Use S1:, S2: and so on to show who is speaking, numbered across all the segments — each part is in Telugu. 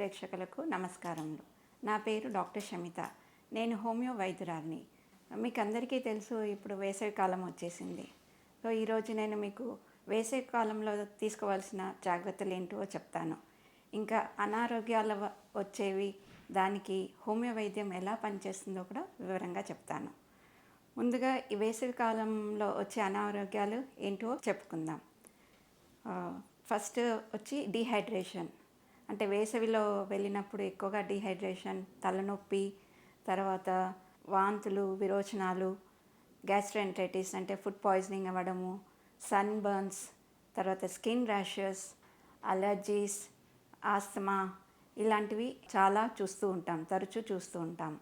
S1: ప్రేక్షకులకు నమస్కారములు. నా పేరు డాక్టర్ షమిత. నేను హోమియో వైద్యురాలిని. మీకు అందరికీ తెలుసు ఇప్పుడు వేసవి కాలం వచ్చేసింది. సో ఈరోజు నేను మీకు వేసవి కాలంలో తీసుకోవాల్సిన జాగ్రత్తలు ఏంటో చెప్తాను. ఇంకా అనారోగ్యాలు వ- వచ్చేవి దానికి హోమియో వైద్యం ఎలా పనిచేస్తుందో కూడా వివరంగా చెప్తాను. ముందుగా ఈ వేసవి కాలంలో వచ్చే అనారోగ్యాలు ఏంటో చెప్పుకుందాం. ఫస్ట్ వచ్చి డీహైడ్రేషన్. అంటే వేసవిలో వెళ్ళినప్పుడు ఎక్కువగా డిహైడ్రేషన్ తలనొప్పి తర్వాత వాంతులు విరోచనాలు గ్యాస్ట్రెంటైటిస్ అంటే ఫుడ్ పాయిజనింగ్ అవ్వడము సన్ బర్న్స్ తర్వాత స్కిన్ ర్యాషెస్ అలర్జీస్ ఆస్తమా ఇలాంటివి చాలా చూస్తూ ఉంటాం తరచూ చూస్తూ ఉంటాం.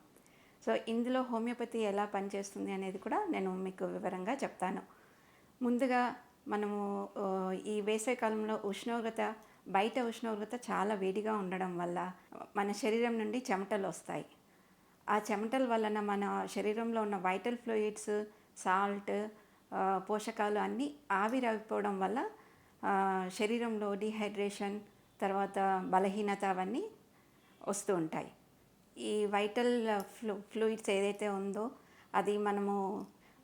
S1: సో ఇందులో హోమియోపతి ఎలా పనిచేస్తుంది అనేది కూడా నేను మీకు వివరంగా చెప్తాను. ముందుగా మనము ఈ వేసవికాలంలో ఉష్ణోగ్రత బయట ఉష్ణోగ్రత చాలా వేడిగా ఉండడం వల్ల మన శరీరం నుండి చెమటలు వస్తాయి. ఆ చెమటల వలన మన శరీరంలో ఉన్న వైటల్ ఫ్లూయిడ్స్ సాల్ట్ పోషకాలు అన్నీ ఆవిరైపోవడం వల్ల శరీరంలో డిహైడ్రేషన్ తర్వాత బలహీనత అవన్నీ వస్తూ ఉంటాయి. ఈ వైటల్ ఫ్లూ ఫ్లూయిడ్స్ ఏదైతే ఉందో అది మనము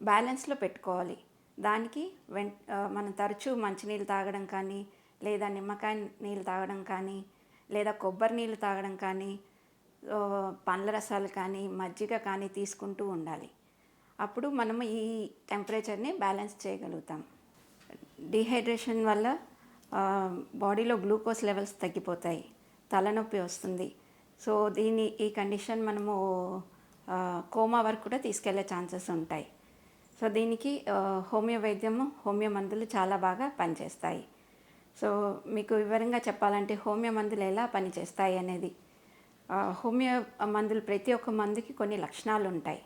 S1: బ్యాలెన్స్లో పెట్టుకోవాలి. దానికి వెం మనం తరచూ మంచినీళ్ళు తాగడం కానీ లేదా నిమ్మకాయ నీళ్ళు తాగడం కానీ లేదా కొబ్బరి నీళ్ళు తాగడం కానీ పండ్ల రసాలు కానీ మజ్జిగ కానీ తీసుకుంటూ ఉండాలి. అప్పుడు మనము ఈ టెంపరేచర్ని బ్యాలెన్స్ చేయగలుగుతాం. డిహైడ్రేషన్ వల్ల బాడీలో గ్లూకోజ్ లెవెల్స్ తగ్గిపోతాయి. తలనొప్పి వస్తుంది. సో దీని ఈ కండిషన్ మనము కోమా వరకు కూడా తీసుకెళ్ళే ఛాన్సెస్ ఉంటాయి. సో దీనికి హోమియో వైద్యము హోమియో మందులు చాలా బాగా పనిచేస్తాయి. సో మీకు వివరంగా చెప్పాలంటే హోమియో మందులు ఎలా పనిచేస్తాయి అనేది. హోమియో మందులు ప్రతి ఒక్క మందుకి కొన్ని లక్షణాలు ఉంటాయి.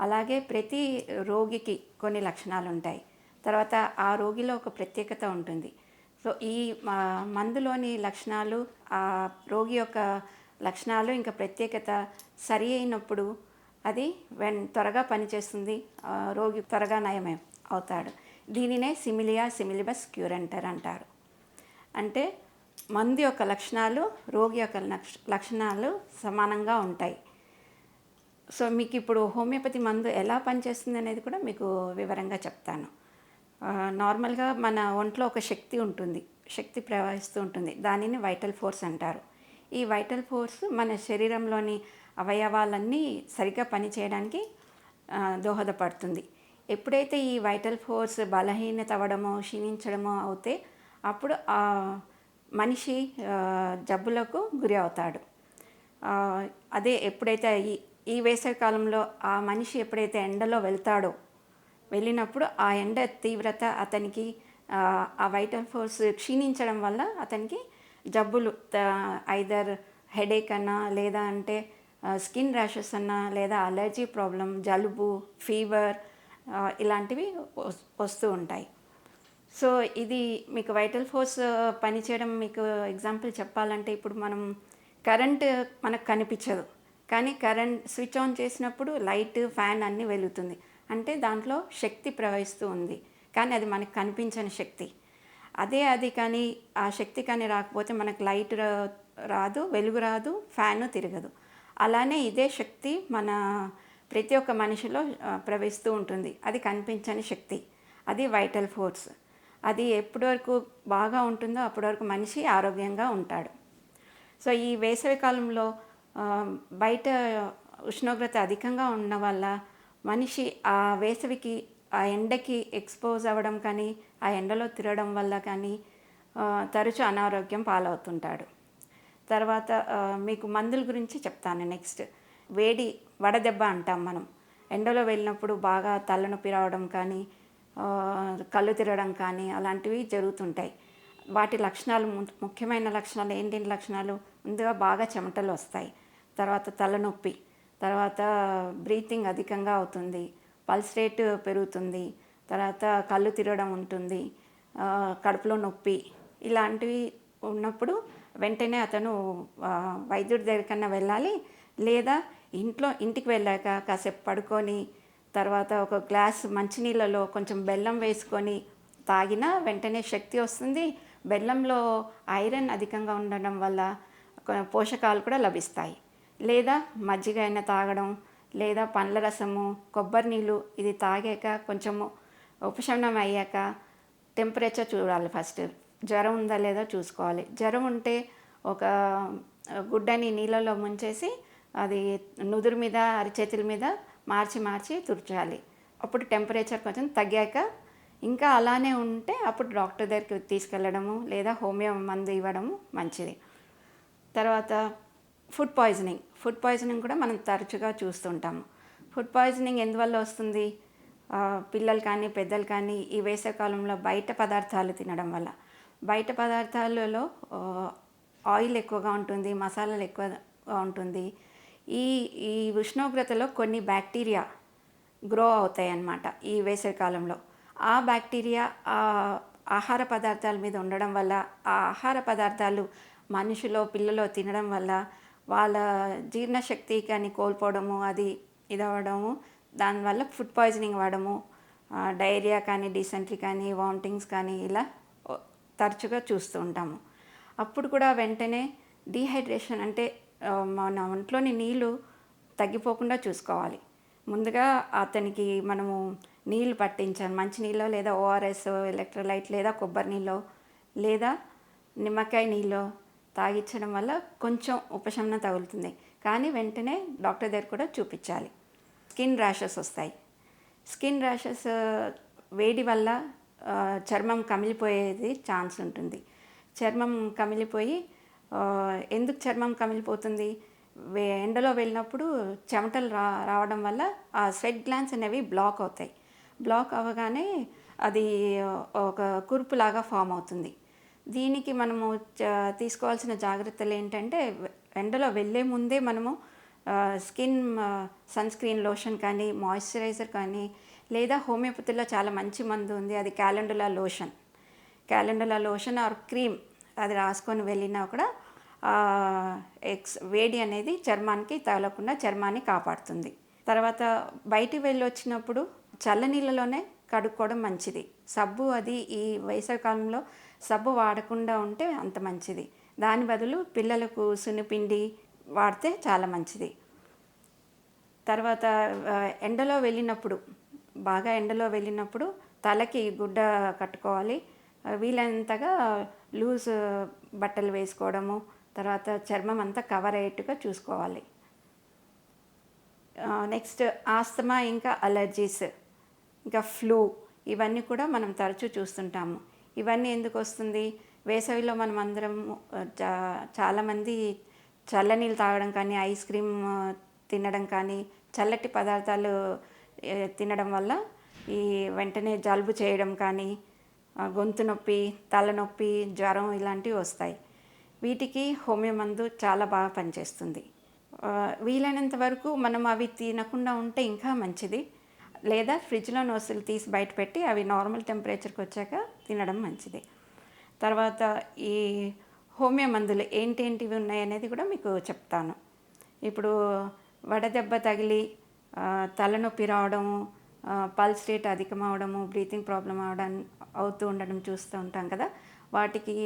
S1: అలాగే ప్రతి రోగికి కొన్ని లక్షణాలు ఉంటాయి. తర్వాత ఆ రోగిలో ఒక ప్రత్యేకత ఉంటుంది. సో ఈ మందులోని లక్షణాలు ఆ రోగి యొక్క లక్షణాలు ఇంకా ప్రత్యేకత సరి అయినప్పుడు అది వెన్ త్వరగా పనిచేస్తుంది రోగి త్వరగా నయమే అవుతాడు. దీనినే సిమిలియా సిమిలిబస్ క్యూరెంటర్ అంటారు. అంటే మందు యొక్క లక్షణాలు రోగి యొక్క లక్ష- లక్షణాలు సమానంగా ఉంటాయి. సో మీకు ఇప్పుడు హోమియోపతి మందు ఎలా పనిచేస్తుంది అనేది కూడా మీకు వివరంగా చెప్తాను. నార్మల్గా మన ఒంట్లో ఒక శక్తి ఉంటుంది. శక్తి ప్రవహిస్తూ ఉంటుంది. దానిని వైటల్ ఫోర్స్ అంటారు. ఈ వైటల్ ఫోర్స్ మన శరీరంలోని అవయవాలన్నీ సరిగ్గా పనిచేయడానికి దోహదపడుతుంది. ఎప్పుడైతే ఈ వైటల్ ఫోర్స్ బలహీనత అవ్వడమో క్షీణించడమో అవుతే అప్పుడు ఆ మనిషి జబ్బులకు గురి అవుతాడు. అదే ఎప్పుడైతే ఈ ఈ వేసవి కాలంలో ఆ మనిషి ఎప్పుడైతే ఎండలో వెళ్తాడో వెళ్ళినప్పుడు ఆ ఎండ తీవ్రత అతనికి ఆ, వైటల్ ఫోర్స్ క్షీణించడం వల్ల అతనికి జబ్బులు ఐదర్ హెడేక్ అన్నా లేదా అంటే స్కిన్ ర్యాషెస్ అన్నా లేదా అలర్జీ ప్రాబ్లం జలుబు ఫీవర్ ఇలాంటివి వస్తూ ఉంటాయి. సో ఇది మీకు వైటల్ ఫోర్స్ పనిచేయడం మీకు ఎగ్జాంపుల్ చెప్పాలంటే ఇప్పుడు మనం కరెంట్ మనకు కనిపించదు. కానీ కరెంట్ స్విచ్ ఆన్ చేసినప్పుడు లైట్ ఫ్యాన్ అన్నీ వెలుగుతుంది. అంటే దాంట్లో శక్తి ప్రవహిస్తూ ఉంది. కానీ అది మనకు కనిపించని శక్తి. అదే అది కానీ ఆ శక్తి కానీ రాకపోతే మనకు లైట్ రాదు వెలుగు రాదు ఫ్యాన్ తిరగదు. అలానే ఇదే శక్తి మన ప్రతి ఒక్క మనిషిలో ప్రవహిస్తూ ఉంటుంది. అది కనిపించని శక్తి. అది వైటల్ ఫోర్స్ అది ఎప్పటి వరకు బాగా ఉంటుందో అప్పటి వరకు మనిషి ఆరోగ్యంగా ఉంటాడు. సో ఈ వేసవి కాలంలో బయట ఉష్ణోగ్రత అధికంగా ఉన్న వల్ల మనిషి ఆ వేసవికి ఆ ఎండకి ఎక్స్పోజ్ అవ్వడం కానీ ఆ ఎండలో తిరగడం వల్ల కానీ తరచు తరచూ అనారోగ్యం పాలవుతుంటాడు. తర్వాత మీకు మందుల గురించి చెప్తాను నెక్స్ట్. వేడి వడదెబ్బ అంటాం మనం. ఎండలో వెళ్ళినప్పుడు బాగా తలనొప్పి రావడం కానీ కళ్ళు తిరగడం కానీ అలాంటివి జరుగుతుంటాయి. వాటి లక్షణాలు ము- ముఖ్యమైన లక్షణాలు ఏంటి లక్షణాలు ముందుగా బాగా చెమటలు వస్తాయి. తర్వాత తలనొప్పి తర్వాత బ్రీతింగ్ అధికంగా అవుతుంది పల్స్ రేట్ పెరుగుతుంది తర్వాత కళ్ళు తిరగడం ఉంటుంది కడుపులో నొప్పి ఇలాంటివి ఉన్నప్పుడు వెంటనే అతను వైద్యుడి దగ్గరికన్నా వెళ్ళాలి. లేదా ఇంట్లో ఇంటికి వెళ్ళాక కాసేపు పడుకొని తర్వాత ఒక గ్లాస్ మంచినీళ్ళలో కొంచెం బెల్లం వేసుకొని తాగినా వెంటనే శక్తి వస్తుంది. బెల్లంలో ఐరన్ అధికంగా ఉండడం వల్ల పోషకాలు కూడా లభిస్తాయి. లేదా మజ్జిగ అయినా తాగడం లేదా పండ్ల రసము కొబ్బరి నీళ్ళు ఇది తాగాక కొంచెము ఉపశమనం అయ్యాక టెంపరేచర్ చూడాలి ఫస్ట్. జ్వరం ఉందా లేదో చూసుకోవాలి. జ్వరం ఉంటే ఒక గుడ్డని నీళ్ళలో ముంచేసి అది నుదురు మీద అరిచేతుల మీద మార్చి మార్చి తుడచాలి. అప్పుడు టెంపరేచర్ కొంచెం తగ్గాక ఇంకా అలానే ఉంటే అప్పుడు డాక్టర్ దగ్గరికి తీసుకెళ్ళడము లేదా హోమియో మందు ఇవ్వడము మంచిది. తర్వాత ఫుడ్ పాయిజనింగ్. ఫుడ్ పాయిజనింగ్ కూడా మనం తరచుగా చూస్తుంటాము ఫుడ్ పాయిజనింగ్ ఎందువల్ల వస్తుంది? పిల్లలు కానీ పెద్దలు కానీ ఈ వేసవికాలంలో బయట పదార్థాలు తినడం వల్ల. బయట పదార్థాలలో ఆయిల్ ఎక్కువగా ఉంటుంది మసాలాలు ఎక్కువగా ఉంటుంది ఈ ఈ ఉష్ణోగ్రతలో కొన్ని బ్యాక్టీరియా గ్రో అవుతాయి అన్నమాట ఈ వేసవికాలంలో. ఆ బ్యాక్టీరియా ఆ ఆహార పదార్థాల మీద ఉండడం వల్ల ఆ ఆహార పదార్థాలు మనుషులో పిల్లలో తినడం వల్ల వాళ్ళ జీర్ణశక్తి కానీ కోల్పోవడము అది ఇదవడము దానివల్ల ఫుడ్ పాయిజనింగ్ అవ్వడము డైరియా కానీ డిసెంట్రీ కానీ వామిటింగ్స్ కానీ ఇలా తరచుగా చూస్తూ ఉంటాము. అప్పుడు కూడా వెంటనే డీహైడ్రేషన్ అంటే మన ఒంట్లోని నీళ్ళు తగ్గిపోకుండా చూసుకోవాలి. ముందుగా అతనికి మనము నీళ్ళు పట్టించాలి. మంచినీళ్ళు లేదా ఓఆర్ఎస్ ఎలక్ట్రోలైట్ లేదా కొబ్బరి నీళ్ళు లేదా నిమ్మకాయ నీళ్ళు తాగించడం వల్ల కొంచెం ఉపశమనం తగులుతుంది. కానీ వెంటనే డాక్టర్ దగ్గర కూడా చూపించాలి. స్కిన్ ర్యాషెస్ వస్తాయి. స్కిన్ ర్యాషెస్ వేడి వల్ల చర్మం కమిలిపోయేది ఛాన్స్ ఉంటుంది. చర్మం కమిలిపోయి ఎందుకు చర్మం కమిలిపోతుంది? వే ఎండలో వెళ్ళినప్పుడు చెమటలు రా రావడం వల్ల ఆ స్వెట్ గ్లాన్స్ అనేవి బ్లాక్ అవుతాయి. బ్లాక్ అవ్వగానే అది ఒక కురుపులాగా ఫామ్ అవుతుంది. దీనికి మనము తీసుకోవాల్సిన జాగ్రత్తలు ఏంటంటే ఎండలో వెళ్ళే ముందే మనము స్కిన్ సన్ స్క్రీన్ లోషన్ కానీ మాయిశ్చరైజర్ కానీ లేదా హోమియోపతిలో చాలా మంచి మందు ఉంది అది calendula lotion. Calendula lotion or cream అది రాసుకొని వెళ్ళినా కూడా ఎక్స్ వేడి అనేది చర్మానికి తగలకుండా చర్మాన్ని కాపాడుతుంది. తర్వాత బయటికి వెళ్ళి వచ్చినప్పుడు చల్లనీళ్ళలోనే కడుక్కోవడం మంచిది. సబ్బు అది ఈ వేసవికాలంలో సబ్బు వాడకుండా ఉంటే అంత మంచిది. దాని బదులు పిల్లలకు సున్నిపిండి వాడితే చాలా మంచిది. తర్వాత ఎండలో వెళ్ళినప్పుడు బాగా ఎండలో వెళ్ళినప్పుడు తలకి గుడ్డ కట్టుకోవాలి. వీలైనంతగా లూజ్ బట్టలు వేసుకోవడము తర్వాత చర్మం అంతా కవర్ అయ్యేట్టుగా చూసుకోవాలి. నెక్స్ట్ ఆస్తమా ఇంకా అలర్జీస్ ఇంకా ఫ్లూ ఇవన్నీ కూడా మనం తరచూ చూస్తుంటాము. ఇవన్నీ ఎందుకు వస్తుంది? వేసవిలో మనం అందరం చాలామంది చల్లనీళ్ళు తాగడం కానీ ఐస్ క్రీమ్ తినడం కానీ చల్లటి పదార్థాలు తినడం వల్ల ఈ వెంటనే జలుబు చేయడం కానీ గొంతు నొప్పి తలనొప్పి జ్వరం ఇలాంటివి వస్తాయి. వీటికి హోమియో మందు చాలా బాగా పనిచేస్తుంది. వీలైనంత వరకు మనం అవి తినకుండా ఉంటే ఇంకా మంచిది. లేదా ఫ్రిడ్జ్లో నోసులు తీసి బయట పెట్టి అవి నార్మల్ టెంపరేచర్కి వచ్చాక తినడం మంచిది. తర్వాత ఈ హోమియో మందులు ఏంటేంటివి ఉన్నాయి అనేది కూడా మీకు చెప్తాను. ఇప్పుడు వడదెబ్బ తగిలి తలనొప్పి రావడము పల్స్ రేట్ అధికం అవడము బ్రీతింగ్ ప్రాబ్లం అవడం అవుతూ ఉండడం చూస్తూ ఉంటాం కదా. వాటికి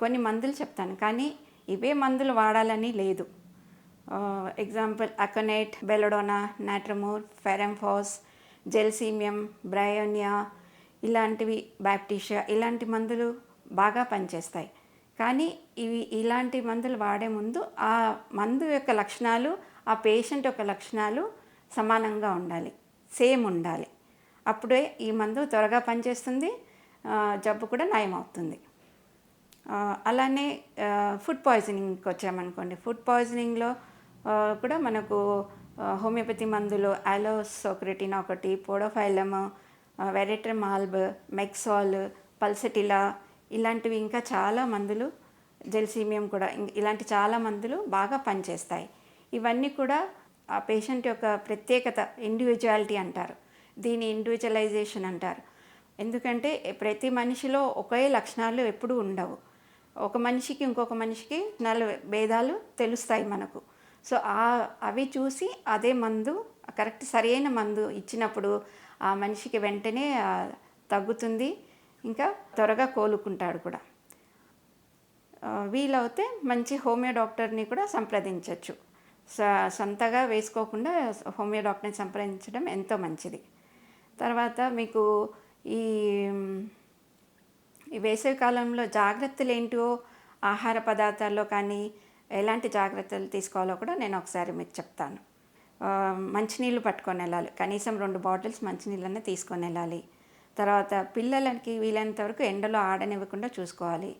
S1: కొన్ని మందులు చెప్తాను కానీ ఇవే మందులు వాడాలని లేదు. Example aconite belladonna natrum mur ferrum phos gelsemium bryonia ఇలాంటివి బ్యాప్టీషియా ఇలాంటి మందులు బాగా పనిచేస్తాయి. కానీ ఇవి ఇలాంటి మందులు వాడే ముందు ఆ మందు యొక్క లక్షణాలు ఆ పేషెంట్ యొక్క లక్షణాలు సమానంగా ఉండాలి సేమ్ ఉండాలి. అప్పుడే ఈ మందు త్వరగా పనిచేస్తుంది జబ్బు కూడా నయం అవుతుంది అలానే ఫుడ్ పాయిజనింగ్కి వచ్చామనుకోండి. ఫుడ్ పాయిజనింగ్లో కూడా మనకు హోమియోపతి మందులు ఆలోసోక్రెటిన్ ఒకటి పోడోఫైలమ్ వెరెట్రమాల్బ్ మెక్సాల్ పల్సటిలా ఇలాంటివి ఇంకా చాలా మందులు జెల్సీమియం కూడా ఇలాంటి చాలా మందులు బాగా పనిచేస్తాయి. ఇవన్నీ కూడా ఆ పేషెంట్ యొక్క ప్రత్యేకత ఇండివిజువాలిటీ అంటారు. దీని ఇండివిజువలైజేషన్ అంటారు. ఎందుకంటే ప్రతి మనిషిలో ఒకే లక్షణాలు ఎప్పుడూ ఉండవు. ఒక మనిషికి ఇంకొక మనిషికి నాలుగు భేదాలు తెలుస్తాయి మనకు. సో ఆ అవి చూసి అదే మందు కరెక్ట్ సరైన మందు ఇచ్చినప్పుడు ఆ మనిషికి వెంటనే తగ్గుతుంది. ఇంకా త్వరగా కోలుకుంటాడు కూడా. వీలవుతే మంచి హోమియో డాక్టర్ని కూడా సంప్రదించవచ్చు స- సొంతగా వేసుకోకుండా హోమియో డాక్టర్ని సంప్రదించడం ఎంతో మంచిది. తర్వాత మీకు ఈ ఈ వేసవి కాలంలో జాగ్రత్తలు ఏంటో ఆహార పదార్థాల్లో కానీ ఎలాంటి జాగ్రత్తలు తీసుకోవాలో కూడా నేను ఒకసారి మీకు చెప్తాను. మంచినీళ్ళు పట్టుకొని వెళ్ళాలి. కనీసం రెండు బాటిల్స్ మంచినీళ్ళనే తీసుకొని వెళ్ళాలి. తర్వాత పిల్లలకి వీలైనంత వరకు ఎండలో ఆడనివ్వకుండా చూసుకోవాలి.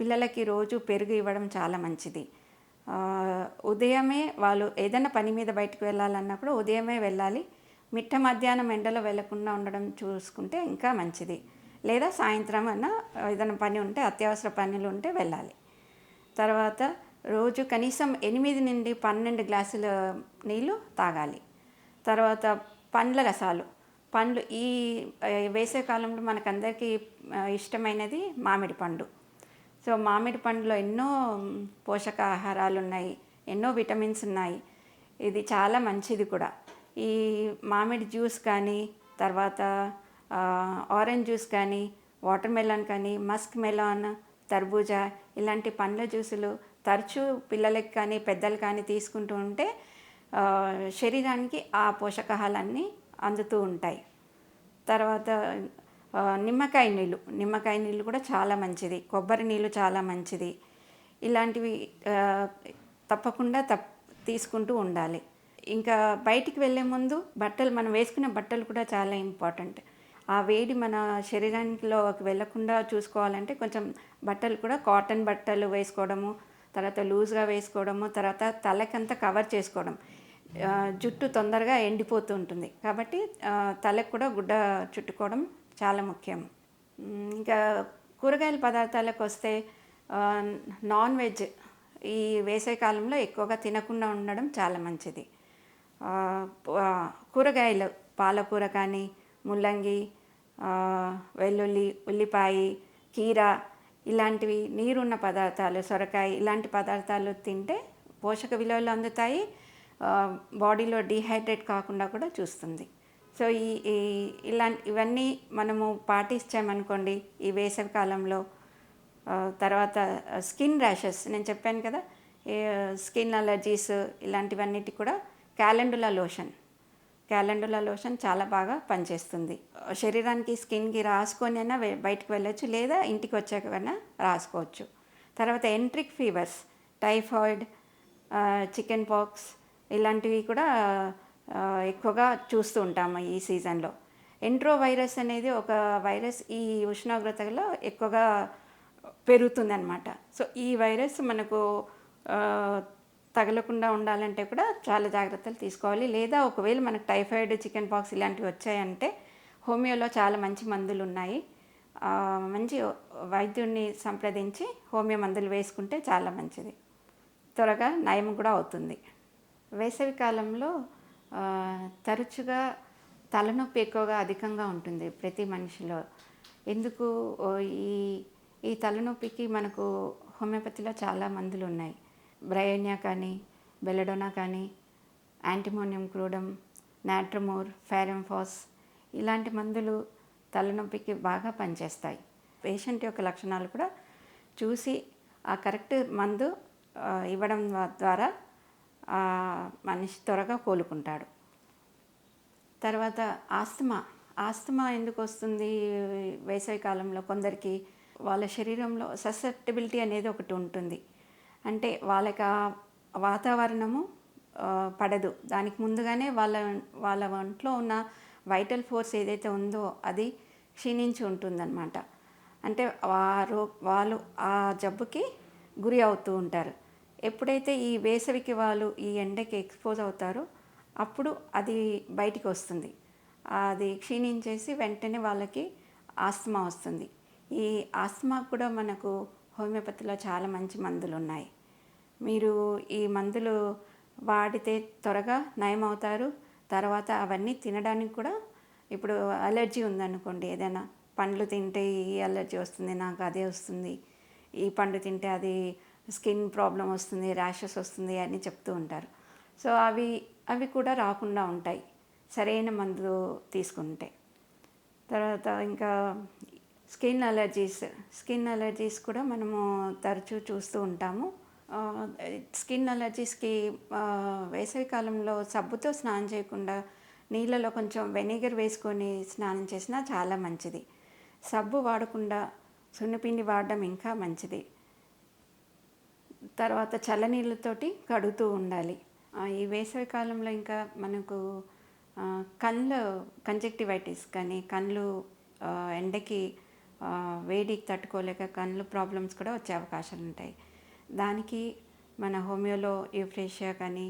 S1: పిల్లలకి రోజు పెరుగు ఇవ్వడం చాలా మంచిది. ఉదయమే వాళ్ళు ఏదైనా పని మీద బయటకు వెళ్ళాలన్నప్పుడు ఉదయమే వెళ్ళాలి. మిట్ట మధ్యాహ్నం ఎండలో వెళ్ళకుండా ఉండడం చూసుకుంటే ఇంకా మంచిది. లేదా సాయంత్రం అన్న ఏదైనా పని ఉంటే అత్యవసర పనులు ఉంటే వెళ్ళాలి. తర్వాత రోజు కనీసం ఎనిమిది నుండి పన్నెండు గ్లాసుల నీళ్ళు తాగాలి. తర్వాత పండ్ల రసాలు పండ్లు ఈ వేసే కాలంలో మనకందరికీ ఇష్టమైనది మామిడి పండు. సో మామిడి పండులో ఎన్నో పోషకాహారాలు ఉన్నాయి ఎన్నో విటమిన్స్ ఉన్నాయి. ఇది చాలా మంచిది కూడా. ఈ మామిడి జ్యూస్ కానీ తర్వాత ఆరెంజ్ జ్యూస్ కానీ వాటర్ మెలాన్ కానీ మస్క్ మెలాన్ తర్బూజా ఇలాంటి పండ్ల జ్యూసులు తరచూ పిల్లలకి కానీ పెద్దలు కానీ తీసుకుంటూ ఉంటే శరీరానికి ఆ పోషకాహాలన్నీ అందుతూ ఉంటాయి. తర్వాత నిమ్మకాయ నీళ్ళు. నిమ్మకాయ నీళ్ళు కూడా చాలా మంచిది. కొబ్బరి నీళ్ళు చాలా మంచిది. ఇలాంటివి తప్పకుండా తప్ తీసుకుంటూ ఉండాలి. ఇంకా బయటికి వెళ్ళే ముందు బట్టలు మనం వేసుకునే బట్టలు కూడా చాలా ఇంపార్టెంట్. ఆ వేడి మన శరీరానికిలోకి వెళ్ళకుండా చూసుకోవాలంటే కొంచెం బట్టలు కూడా కాటన్ బట్టలు వేసుకోవడము తర్వాత లూజ్గా వేసుకోవడము తర్వాత తలకంతా కవర్ చేసుకోవడం. జుట్టు తొందరగా ఎండిపోతూ ఉంటుంది. కాబట్టి తలకు కూడా గుడ్డ చుట్టుకోవడం చాలా ముఖ్యం. ఇంకా కూరగాయల పదార్థాలకు వస్తే నాన్ వెజ్ ఈ వేసవి కాలంలో ఎక్కువగా తినకుండా ఉండడం చాలా మంచిది. కూరగాయలు పాలకూర కానీ ముల్లంగి వెల్లుల్లి ఉల్లిపాయ కీర ఇలాంటివి నీరున్న పదార్థాలు సొరకాయ ఇలాంటి పదార్థాలు తింటే పోషక విలువలు అందుతాయి. బాడీలో డీహైడ్రేట్ కాకుండా కూడా చూస్తుంది. సో ఈ ఇలా ఇలాంటి ఇవన్నీ మనము పాటించామనుకోండి ఈ వేసవి కాలంలో. తర్వాత స్కిన్ ర్యాషెస్ నేను చెప్పాను కదా స్కిన్ అలర్జీస్ ఇలాంటివన్నిటి కూడా క్యాలెండులా లోషన్. క్యాలెండులా లోషన్ చాలా బాగా పనిచేస్తుంది. శరీరానికి స్కిన్కి రాసుకొని అయినా బయటకు వెళ్ళొచ్చు లేదా ఇంటికి వచ్చాకైనా రాసుకోవచ్చు. తర్వాత enteric fevers typhoid chickenpox ఇలాంటివి కూడా ఎక్కువగా చూస్తూ ఉంటాము ఈ సీజన్లో. ఎంట్రో వైరస్ అనేది ఒక వైరస్ ఈ ఉష్ణోగ్రతలో ఎక్కువగా పెరుగుతుందన్నమాట. సో ఈ వైరస్ మనకు తగలకుండా ఉండాలంటే కూడా చాలా జాగ్రత్తలు తీసుకోవాలి. లేదా ఒకవేళ మనకు టైఫాయిడ్ చికెన్ పాక్స్ ఇలాంటివి వచ్చాయంటే హోమియోలో చాలా మంచి మందులు ఉన్నాయి మంచి వైద్యుడిని సంప్రదించి హోమియో మందులు వేసుకుంటే చాలా మంచిది. త్వరగా నయం కూడా అవుతుంది. వేసవి కాలంలో తరచుగా తలనొప్పి ఎక్కువగా అధికంగా ఉంటుంది ప్రతి మనిషిలో. ఎందుకు? ఓ, ఈ ఈ తలనొప్పికి మనకు హోమియోపతిలో చాలా మందులు ఉన్నాయి బ్రయోనియా కానీ బెలడోనా కానీ యాంటిమోనియం క్రూడమ్ నాట్రమోర్ ఫాస్ ఇలాంటి మందులు తలనొప్పికి బాగా పనిచేస్తాయి. పేషెంట్ యొక్క లక్షణాలు కూడా చూసి ఆ కరెక్ట్ మందు ఇవ్వడం ద్వారా మనిషి త్వరగా కోలుకుంటాడు. తర్వాత ఆస్తమా. ఆస్తమా ఎందుకు వస్తుంది? వేసవి కాలంలో కొందరికి వాళ్ళ శరీరంలో ససెప్టిబిలిటీ అనేది ఒకటి ఉంటుంది. అంటే వాళ్ళకి ఆ వాతావరణము పడదు. దానికి ముందుగానే వాళ్ళ వాళ్ళ ఒంట్లో ఉన్న వైటల్ ఫోర్స్ ఏదైతే ఉందో అది క్షీణించి ఉంటుందన్నమాట. అంటే వారు వాళ్ళు ఆ జబ్బుకి గురి అవుతూ ఉంటారు. ఎప్పుడైతే ఈ వేసవికి వాళ్ళు ఈ ఎండకి ఎక్స్పోజ్ అవుతారో అప్పుడు అది బయటికి వస్తుంది. అది క్షీణించేసి వెంటనే వాళ్ళకి ఆస్తమా వస్తుంది. ఈ ఆస్తమా కూడా మనకు హోమియోపతిలో చాలా మంచి మందులు ఉన్నాయి మీరు ఈ మందులు వాడితే త్వరగా నయమవుతారు. తర్వాత అవన్నీ తినడానికి కూడా ఇప్పుడు అలర్జీ ఉందనుకోండి ఏదైనా పండ్లు తింటే ఈ అలర్జీ వస్తుంది నాకు అదే వస్తుంది. ఈ పండు తింటే అది స్కిన్ ప్రాబ్లం వస్తుంది ర్యాషెస్ వస్తుంది అని చెప్తూ ఉంటారు. సో అవి అవి కూడా రాకుండా ఉంటాయి. సరైన మందు తీసుకుంటే. తర్వాత ఇంకా స్కిన్ అలర్జీస్ స్కిన్ అలర్జీస్ కూడా మనము తరచూ చూస్తూ ఉంటాము. స్కిన్ అలర్జీస్కి వేసవికాలంలో సబ్బుతో స్నానం చేయకుండా నీళ్ళలో కొంచెం వెనిగర్ వేసుకొని స్నానం చేసినా చాలా మంచిది. సబ్బు వాడకుండా సున్నిపిండి వాడడం ఇంకా మంచిది. తర్వాత చల్లనీళ్ళతోటి కడుగుతూ ఉండాలి. ఈ వేసవి కాలంలో ఇంకా మనకు కళ్ళు కంజక్టివైటిస్ కానీ కళ్ళు ఎండకి వేడికి తట్టుకోలేక కళ్ళు ప్రాబ్లమ్స్ కూడా వచ్చే అవకాశాలు ఉంటాయి దానికి మన హోమియోలో యూఫ్రేషియా కానీ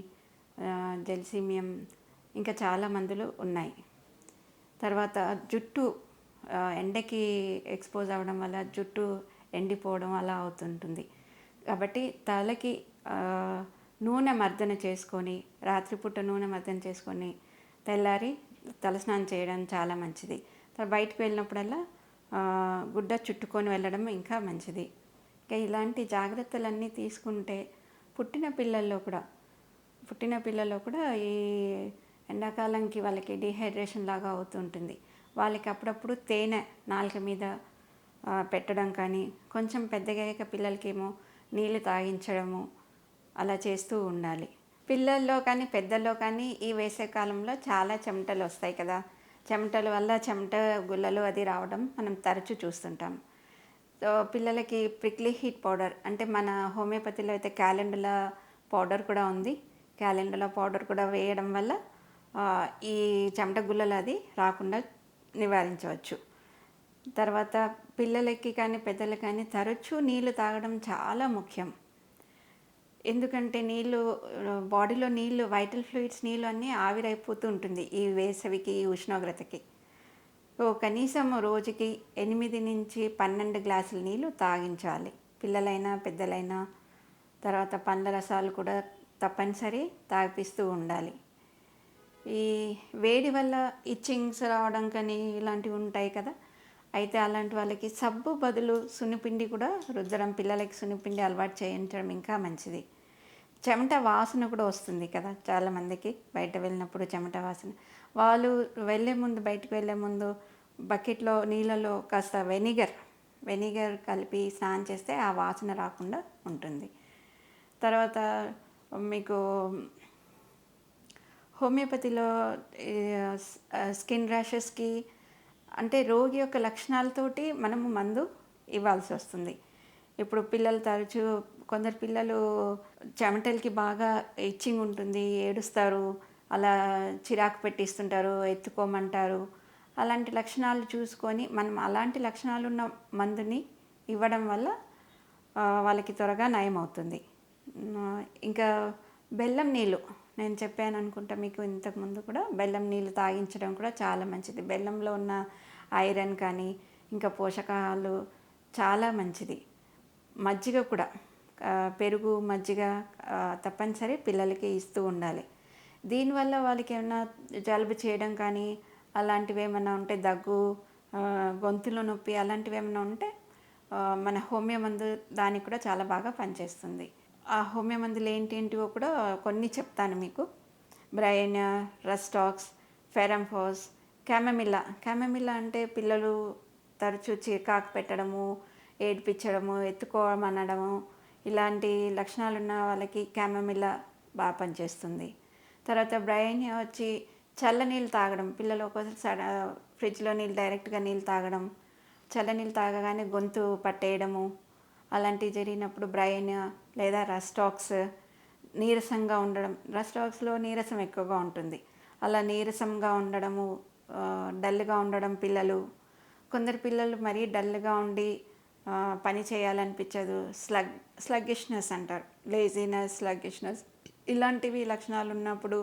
S1: జెల్సీమియం ఇంకా చాలా మందులు ఉన్నాయి. తర్వాత జుట్టు ఎండకి ఎక్స్పోజ్ అవ్వడం వల్ల జుట్టు ఎండిపోవడం అలా అవుతుంటుంది. కాబట్టి తలకి నూనె మర్దన చేసుకొని రాత్రిపూట నూనె మర్దన చేసుకొని తెల్లారి తలస్నానం చేయడం చాలా మంచిది. బయటకు వెళ్ళినప్పుడల్లా గుడ్డ చుట్టుకొని వెళ్ళడం ఇంకా మంచిది. ఇంకా ఇలాంటి జాగ్రత్తలన్నీ తీసుకుంటే పుట్టిన పిల్లల్లో కూడా పుట్టిన పిల్లల్లో కూడా ఈ ఎండాకాలంకి వాళ్ళకి డిహైడ్రేషన్ లాగా అవుతుంటుంది వాళ్ళకి అప్పుడప్పుడు తేనె నాలుక మీద పెట్టడం కానీ కొంచెం పెద్దగా పిల్లలకేమో నీళ్ళు తాగించడము అలా చేస్తూ ఉండాలి. పిల్లల్లో కానీ పెద్దల్లో కానీ ఈ వేసవికాలంలో చాలా చెమటలు వస్తాయి కదా. చెమటల వల్ల చెమట గుల్లలు అది రావడం మనం తరచూ చూస్తుంటాం. సో పిల్లలకి ప్రిక్లీ హీట్ పౌడర్ అంటే మన హోమియోపతిలో అయితే క్యాలెండులా పౌడర్ కూడా ఉంది. క్యాలెండులా పౌడర్ కూడా వేయడం వల్ల ఈ చెమట గుల్లలు అది రాకుండా నివారించవచ్చు. తర్వాత పిల్లలకి కానీ పెద్దలకి కానీ తరచూ నీళ్ళు తాగడం చాలా ముఖ్యం. ఎందుకంటే నీళ్ళు బాడీలో నీళ్ళు వైటల్ ఫ్లూయిడ్స్ నీళ్ళు అన్నీ ఆవిరైపోతూ ఉంటుంది ఈ వేసవికి ఈ ఉష్ణోగ్రతకి. కనీసం రోజుకి ఎనిమిది నుంచి పన్నెండు గ్లాసుల నీళ్ళు తాగించాలి. పిల్లలైనా పెద్దలైనా తర్వాత పండ్ల రసాలు కూడా తప్పనిసరి తాగిపిస్తూ ఉండాలి. ఈ వేడి వల్ల ఇచ్చింగ్స్ రావడం కానీ ఇలాంటివి ఉంటాయి కదా అయితే అలాంటి వాళ్ళకి సబ్బు బదులు సున్నిపిండి కూడా రుద్దడం పిల్లలకి సున్నిపిండి అలవాటు చేయించడం ఇంకా మంచిది. చెమట వాసన కూడా వస్తుంది కదా చాలామందికి బయట వెళ్ళినప్పుడు చెమట వాసన. వాళ్ళు వెళ్ళే ముందు బయటకు వెళ్ళే ముందు బకెట్లో నీళ్ళలో కాస్త వెనిగర్ వెనిగర్ కలిపి స్నానం చేస్తే ఆ వాసన రాకుండా ఉంటుంది. తర్వాత మీకు హోమియోపతిలో స్కిన్ ర్యాషెస్కి అంటే రోగి యొక్క లక్షణాలతోటి మనము మందు ఇవ్వాల్సి వస్తుంది. ఇప్పుడు పిల్లలు తరచూ కొందరు పిల్లలు చెమటలకి బాగా ఇచ్చింగ్ ఉంటుంది ఏడుస్తారు. అలా చిరాకు పెట్టిస్తుంటారు ఎత్తుకోమంటారు. అలాంటి లక్షణాలు చూసుకొని మనం అలాంటి లక్షణాలు ఉన్న మందుని ఇవ్వడం వల్ల వాళ్ళకి త్వరగా నయం అవుతుంది ఇంకా బెల్లం నీళ్ళు నేను చెప్పాను అనుకుంటా మీకు ఇంతకుముందు కూడా బెల్లం నీళ్ళు తాగించడం కూడా చాలా మంచిది. బెల్లంలో ఉన్న ఐరన్ కానీ ఇంకా పోషకాలు చాలా మంచిది. మజ్జిగ కూడా పెరుగు మజ్జిగ తప్పనిసరి పిల్లలకి ఇస్తూ ఉండాలి. దీనివల్ల వాళ్ళకి ఏమైనా జలుబు చేయడం కానీ అలాంటివి ఏమైనా ఉంటే దగ్గు గొంతులో నొప్పి అలాంటివి ఏమైనా ఉంటే మన హోమియో మందు దానికి కూడా చాలా బాగా పనిచేస్తుంది. ఆ హోమియో మందులు ఏంటేంటివో కూడా కొన్ని చెప్తాను మీకు. Brain rhus tox ఫెరంఫోస్ క్యామమిల్లా. క్యామమిల్లా అంటే పిల్లలు తరచూ చికాకు పెట్టడము ఏడిపించడము ఎత్తుకోవడం అనడము ఇలాంటి లక్షణాలు ఉన్న వాళ్ళకి క్యామమిల్లా బాగా పనిచేస్తుంది. తర్వాత బ్రైన్ వచ్చి చల్ల నీళ్ళు తాగడం పిల్లలు ఒక్కోసారి ఫ్రిడ్జ్లో నీళ్ళు డైరెక్ట్గా నీళ్ళు తాగడం చల్ల నీళ్ళు తాగగానే గొంతు పట్టేయడము అలాంటివి జరిగినప్పుడు బ్రెయిన్ లేదా రస్టాక్స్ నీరసంగా ఉండడం రస్టాక్స్లో నీరసం ఎక్కువగా ఉంటుంది. అలా నీరసంగా ఉండడము డల్గా ఉండడం పిల్లలు కొందరు పిల్లలు మరీ డల్గా ఉండి పని చేయాలనిపించదు. స్లగ్ స్లగ్గిష్నెస్ అంటారు. Laziness sluggishness. ఇలాంటివి లక్షణాలు ఉన్నప్పుడు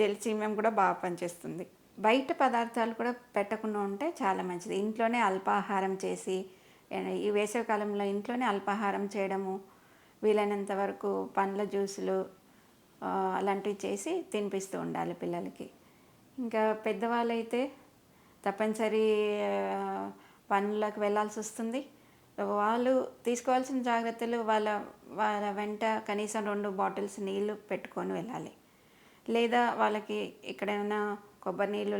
S1: జెల్సీమియం కూడా బాగా పనిచేస్తుంది. బయట పదార్థాలు కూడా పెట్టకుండా ఉంటే చాలా మంచిది. ఇంట్లోనే అల్పాహారం చేసి ఈ వేసవికాలంలో ఇంట్లోనే అల్పాహారం చేయడము వీలైనంత వరకు పండ్ల జ్యూసులు అలాంటివి చేసి తినిపిస్తూ ఉండాలి పిల్లలకి. ఇంకా పెద్దవాళ్ళైతే తప్పనిసరి పనులకు వెళ్ళాల్సి వస్తుంది. వాళ్ళు తీసుకోవాల్సిన జాగ్రత్తలు వాళ్ళ వాళ్ళ వెంట కనీసం రెండు బాటిల్స్ నీళ్ళు పెట్టుకొని వెళ్ళాలి. లేదా వాళ్ళకి ఎక్కడైనా కొబ్బరి నీళ్ళు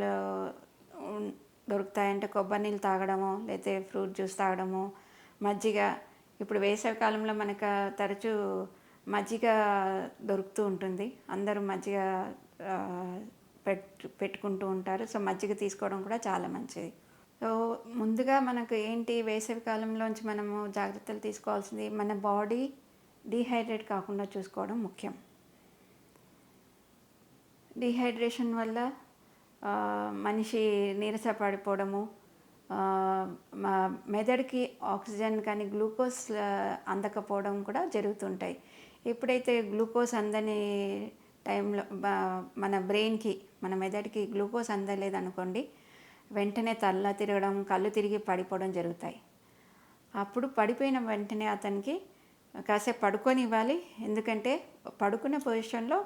S1: దొరుకుతాయంటే కొబ్బరి నీళ్ళు తాగడము లేకపోతే ఫ్రూట్ జ్యూస్ తాగడము మజ్జిగ. ఇప్పుడు వేసవి కాలంలో మనకు తరచూ మజ్జిగ దొరుకుతూ ఉంటుంది. అందరూ మజ్జిగ పెట్ పెట్టు పెట్టుకుంటూ ఉంటారు. సో మజ్జిగ తీసుకోవడం కూడా చాలా మంచిది. ముందుగా మనకు ఏంటి వేసవి కాలంలోంచి మనము జాగ్రత్తలు తీసుకోవాల్సింది మన బాడీ డీహైడ్రేట్ కాకుండా చూసుకోవడం ముఖ్యం. డీహైడ్రేషన్ వల్ల మనిషి నీరస పడిపోవడము మెదడుకి ఆక్సిజన్ కానీ గ్లూకోజ్ అందకపోవడం కూడా జరుగుతుంటాయి. ఎప్పుడైతే గ్లూకోజ్ అందని టైంలో మన బ్రెయిన్కి మన మెదడుకి గ్లూకోజ్ అందలేదు అనుకోండి వెంటనే తల్ల తిరగడం కళ్ళు తిరిగి పడిపోవడం జరుగుతాయి. అప్పుడు పడిపోయిన వెంటనే అతనికి కాసేపు పడుకొని ఇవ్వాలి ఎందుకంటే పడుకునే పొజిషన్లో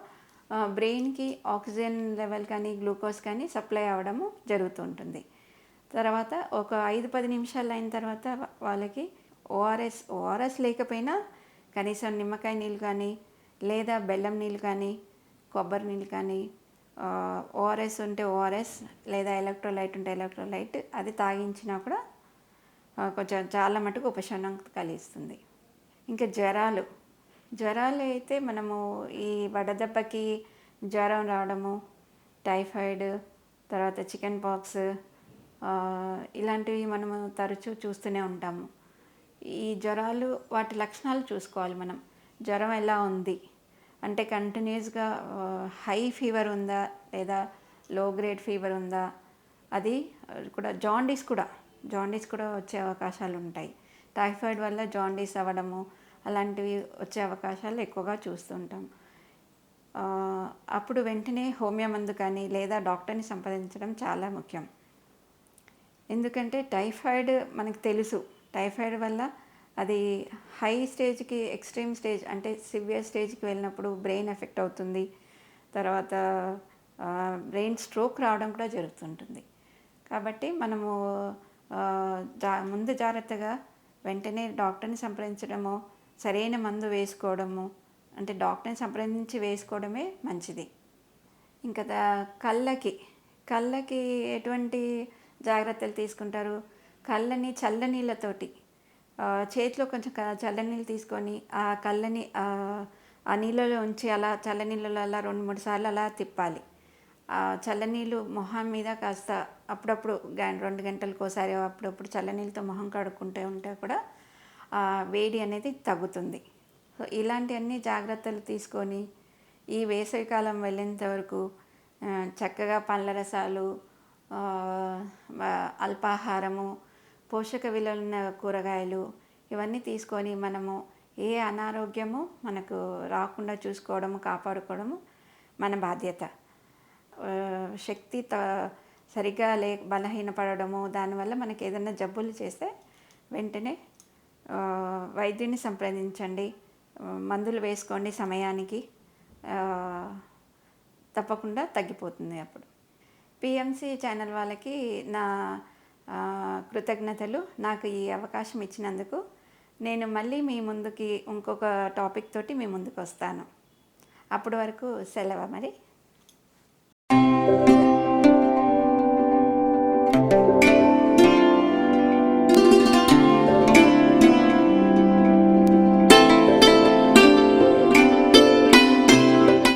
S1: బ్రెయిన్కి ఆక్సిజన్ లెవెల్ కానీ గ్లూకోజ్ కానీ సప్లై అవ్వడము జరుగుతుంటుంది తర్వాత ఒక ఐదు పది నిమిషాలు అయిన తర్వాత వాళ్ళకి ఓఆర్ఎస్ ఓఆర్ఎస్ లేకపోయినా కనీసం నిమ్మకాయ నీళ్ళు కానీ లేదా బెల్లం నీళ్ళు కానీ కొబ్బరి నీళ్ళు కానీ ఓఆర్ఎస్ ఉంటే ఓఆర్ఎస్ లేదా ఎలక్ట్రోలైట్ ఉంటే ఎలక్ట్రోలైట్ అది తాగించినా కూడా కొంచెం చాలా మటుకు ఉపశమనం కలిగిస్తుంది. ఇంకా జ్వరాలు. జ్వరాలు అయితే మనము ఈ వడదెబ్బకి జ్వరం రావడము టైఫాయిడ్ తర్వాత చికెన్ పాక్స్ ఇలాంటివి మనము తరచూ చూస్తూనే ఉంటాము. ఈ జ్వరాలు వాటి లక్షణాలు చూసుకోవాలి మనం. జ్వరం ఎలా ఉంది? అంటే కంటిన్యూస్గా హై ఫీవర్ ఉందా లేదా లో గ్రేడ్ ఫీవర్ ఉందా అది కూడా జాండీస్ కూడా జాండీస్ కూడా వచ్చే అవకాశాలు ఉంటాయి. టైఫాయిడ్ వల్ల జాండీస్ అవ్వడము అలాంటివి వచ్చే అవకాశాలు ఎక్కువగా చూస్తుంటాం. అప్పుడు వెంటనే హోమియో మందు కానీ లేదా డాక్టర్ని సంప్రదించడం చాలా ముఖ్యం. ఎందుకంటే టైఫాయిడ్ మనకు తెలుసు. టైఫాయిడ్ వల్ల అది హై స్టేజ్కి ఎక్స్ట్రీమ్ స్టేజ్ అంటే సివియర్ స్టేజ్కి వెళ్ళినప్పుడు బ్రెయిన్ ఎఫెక్ట్ అవుతుంది. తర్వాత బ్రెయిన్ స్ట్రోక్ రావడం కూడా జరుగుతుంటుంది. కాబట్టి మనము జా ముందు జాగ్రత్తగా వెంటనే డాక్టర్ని సంప్రదించడము సరైన మందు వేసుకోవడము అంటే డాక్టర్ని సంప్రదించి వేసుకోవడమే మంచిది. ఇంకా కళ్ళకి కళ్ళకి ఎటువంటి జాగ్రత్తలు తీసుకుంటారు? కళ్ళని చల్లనీళ్ళతోటి చేతిలో కొంచెం క- చల్లనీళ్ళు తీసుకొని ఆ కళ్ళని ఆ, నీళ్ళలో ఉంచి అలా చల్లనీళ్ళలో అలా రెండు మూడు సార్లు అలా తిప్పాలి. ఆ చల్లనీళ్ళు మొహం మీద కాస్త అప్పుడప్పుడు రెండు గంటలకోసారి అప్పుడప్పుడు చల్లనీళ్ళతో మొహం కడుక్కుంటూ ఉంటే కూడా ఆ వేడి అనేది తగ్గుతుంది. సో ఇలాంటివన్నీ జాగ్రత్తలు తీసుకొని ఈ వేసవికాలం వెళ్ళేంత వరకు చక్కగా పండ్ల రసాలు అల్పాహారము పోషక విలువలున్న కూరగాయలు ఇవన్నీ తీసుకొని మనము ఏ అనారోగ్యము మనకు రాకుండా చూసుకోవడము కాపాడుకోవడము మన బాధ్యత. శక్తి త సరిగ్గా లే బలహీనపడడము దానివల్ల మనకి ఏదైనా జబ్బులు చేస్తే వెంటనే వైద్యుని సంప్రదించండి మందులు వేసుకోండి సమయానికి తప్పకుండా తగ్గిపోతుంది అప్పుడు. పిఎంసి ఛానల్ వాళ్ళకి నా కృతజ్ఞతలు నాకు ఈ అవకాశం ఇచ్చినందుకు. నేను మళ్ళీ మీ ముందుకి ఇంకొక టాపిక్ తోటి మీ ముందుకు వస్తాను. అప్పటి వరకు సెలవు మరి.